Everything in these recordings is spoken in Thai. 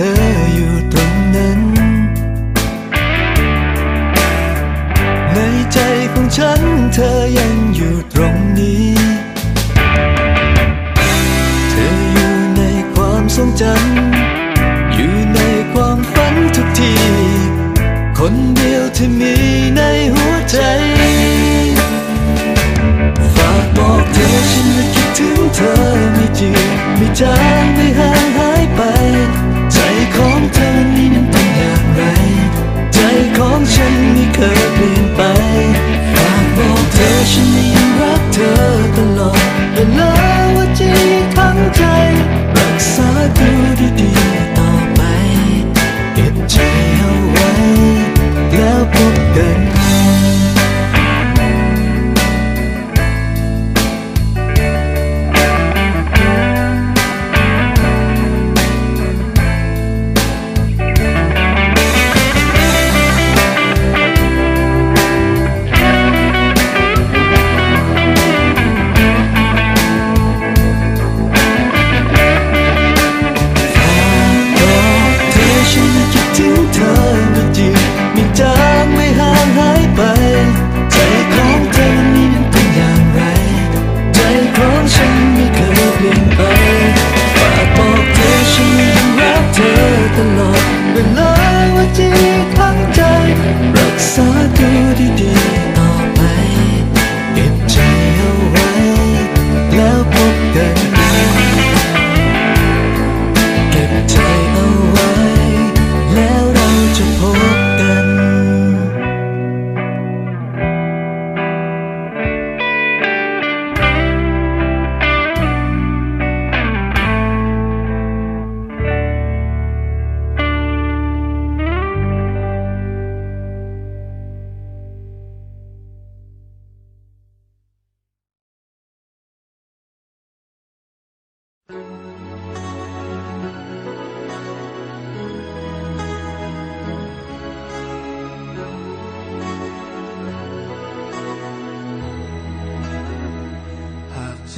ธออยู่ตรงนั้น ในใจของฉันเธอยังอยู่ตรงนี้ เธออยู่ในความทรงจำอยู่ในความฝันทุกที คนเดียวที่มีในหัวใจ ฝากบอกเธอฉันน่คิดถึงเธอไม่จริงไม่จา ไปฝากบอกเธอฉันยังรักเธอตลอดเวลาว่าจีทั้งใจรักษาดูดี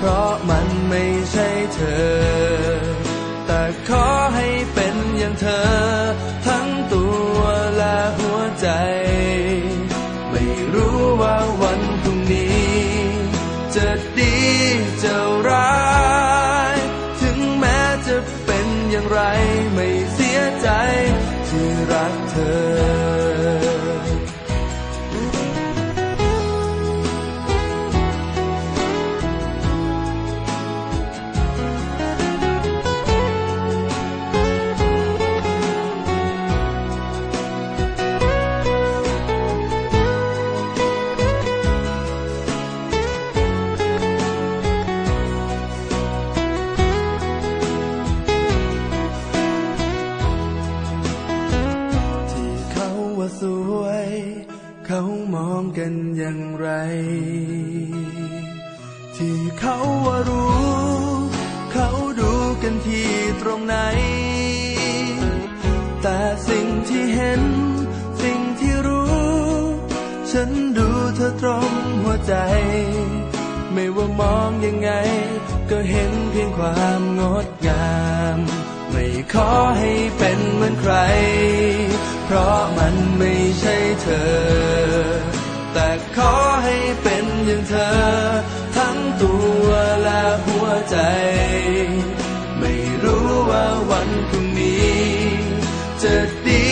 เพราะมันไม่ใช่เธอ แต่ขอให้เป็นอย่างเธอ ทั้งตัวและหัวใจ ไม่รู้ว่า ไม่ว่ามองยังไง ก็เห็นเพียงความงดงาม ไม่ขอให้เป็นเหมือนใคร เพราะมันไม่ใช่เธอ แต่ขอให้เป็นอย่างเธอ ทั้งตัวและหัวใจ ไม่รู้ว่าวันพรุ่งนี้ จะดี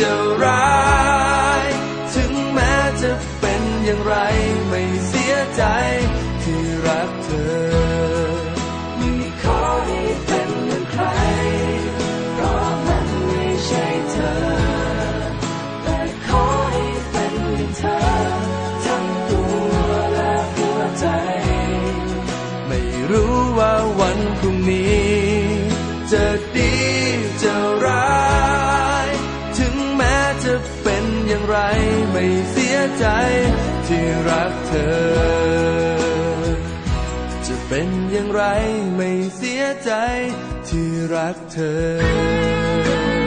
จะร้าย ถึงแม้จะเป็นอย่างไร ใจที่รักเธอ จะเป็นอย่างไรไม่เสียใจที่รักเธอ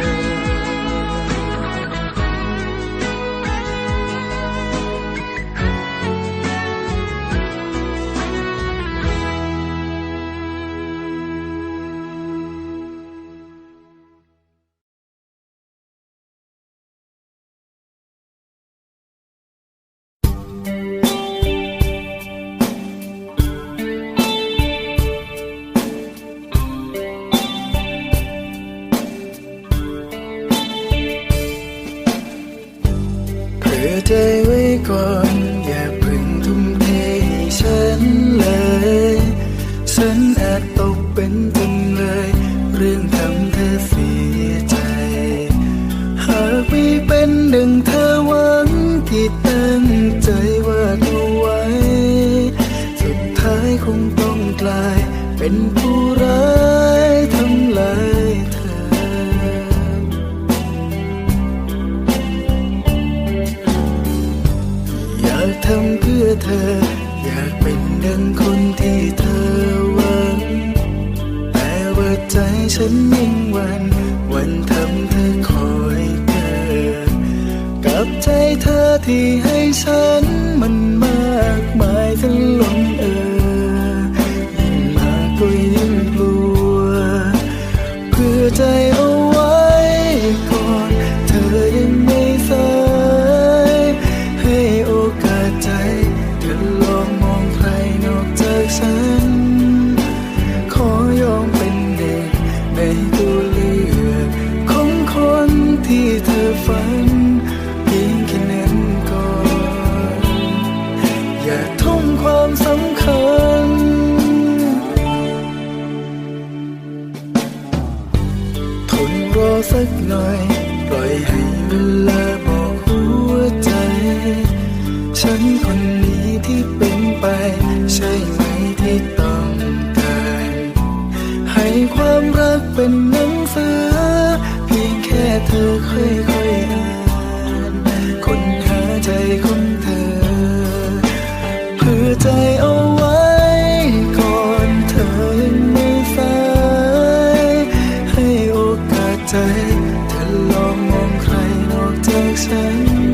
people day away. ักหน่อย ปล่อยให้เวลาบอกหัวใจ ฉันคนนี้ที่เป็นไป ใช่ไหมที่ต้องการให้ความรักเป็นหนังสือ เพียงแค่เธอค่อยๆอ่านคนหาใจของเธอเพื่อใจ exciting.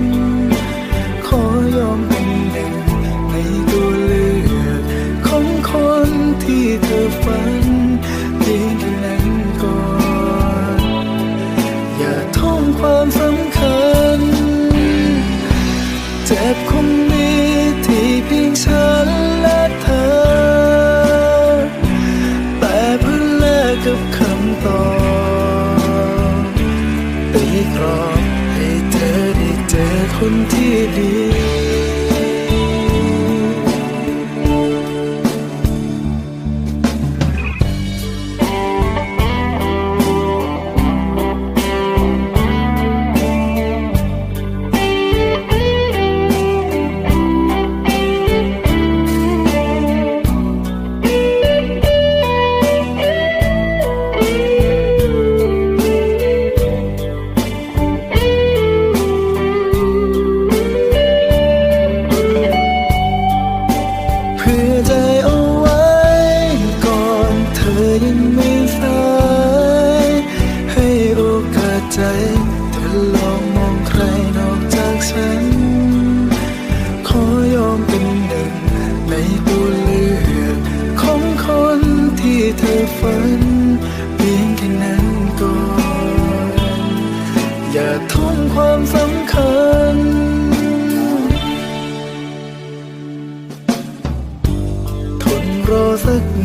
คนที่ดี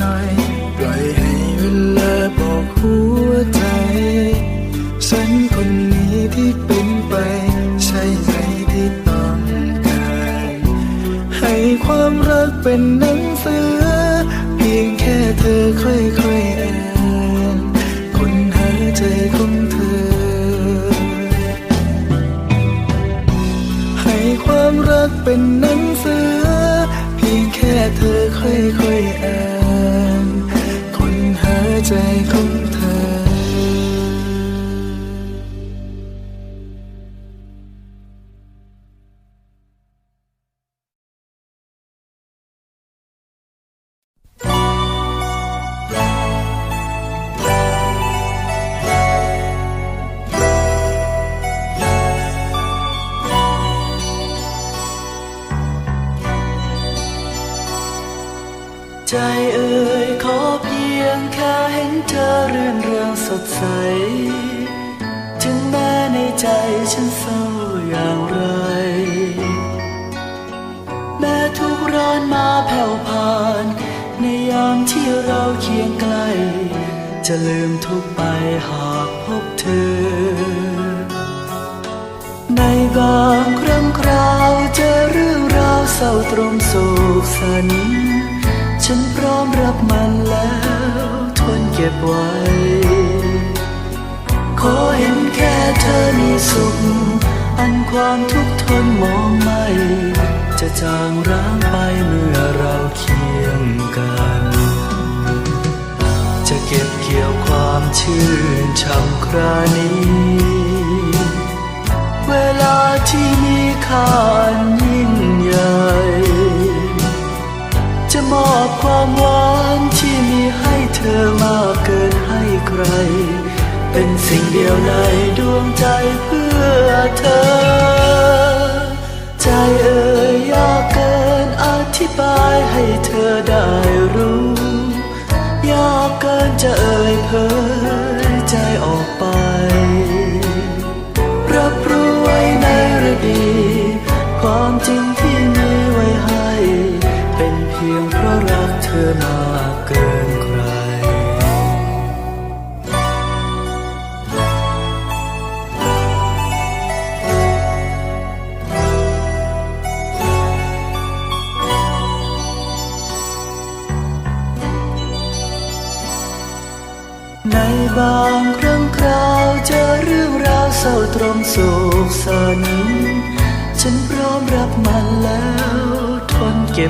อยปล่อยให้เวลาบอกหัวใจ ฉันคนนี้ที่เป็นไป ใช่ไหมที่ต้องการให้ความรักเป็นหนังสือ เพียงแค่เธอค่อยๆอ่านคนหาใจของเธอ ให้ความรักเป็นหนังสือ เพียงแค่เธอค่อยๆอ่าน ใจเอ่ยขอเพียงแค่เห็นเธอเรื่อนเรืองสดใส ถึงแม้ในใจฉันเศร้าอย่างไร แม้ทุกร้อนมาแผ่วผ่าน ในยามที่เราเคียงใกล้จะลืมทุกไปหากพบเธอ ในบางครั้งคราวเจอเรื่องราวเศร้าตรมโศกสัน ฉันพร้อมรับมันแล้ว ทนเก็บไว้ ขอเห็นแค่เธอมีสุข อันความทุกข์ทนมองไม่ จะจางร้างไปเมื่อเราเคียงกัน จะเก็บเกี่ยวความชื่นช่ำครานี้ เวลาที่มีค่านยิ่งใหญ่ มอบความหวานที่มีให้เธอมากเกินให้ใคร เป็นสิ่งเดียวในดวงใจเพื่อเธอ ใจเอ่ยยากเกินอธิบายให้เธอได้รู้ ยากเกินจะเอ่ยเผยใจออกไป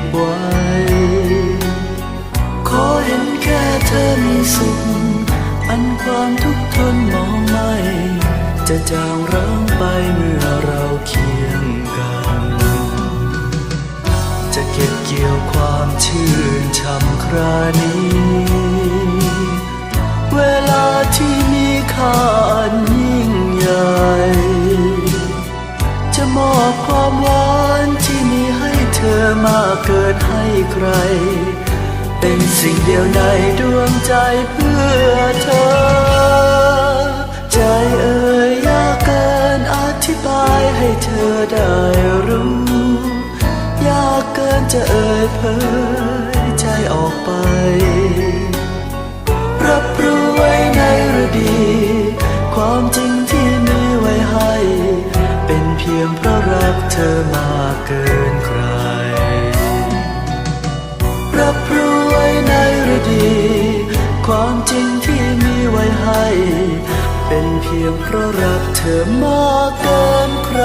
บไว้ ขอเห็นแค่เธอมีสุข อันความทุกข์ทนมองไม่ จะจางร้างไปเมื่อเราเคียงกัน จะเก็บเกี่ยวความชื่นช่ำครานี้ เวลาที่มีค่าอันยิ่งใหญ่ จะมอบความหวานที่มีให้ เธอมากเกินให้ใคร เป็นสิ่งเดียวในดวงใจเพื่อเธอ ใจเอ่ยอยากเกินอธิบายให้เธอได้รู้อยากเกินจะเอ่ยเผยใจออกไป รับรู้ไว้ในระดี ความจริงที่มีไว้ให้ เป็นเพียงเพราะรักเธอมากเกิน พียงเพราะรักเธอมากเกินใคร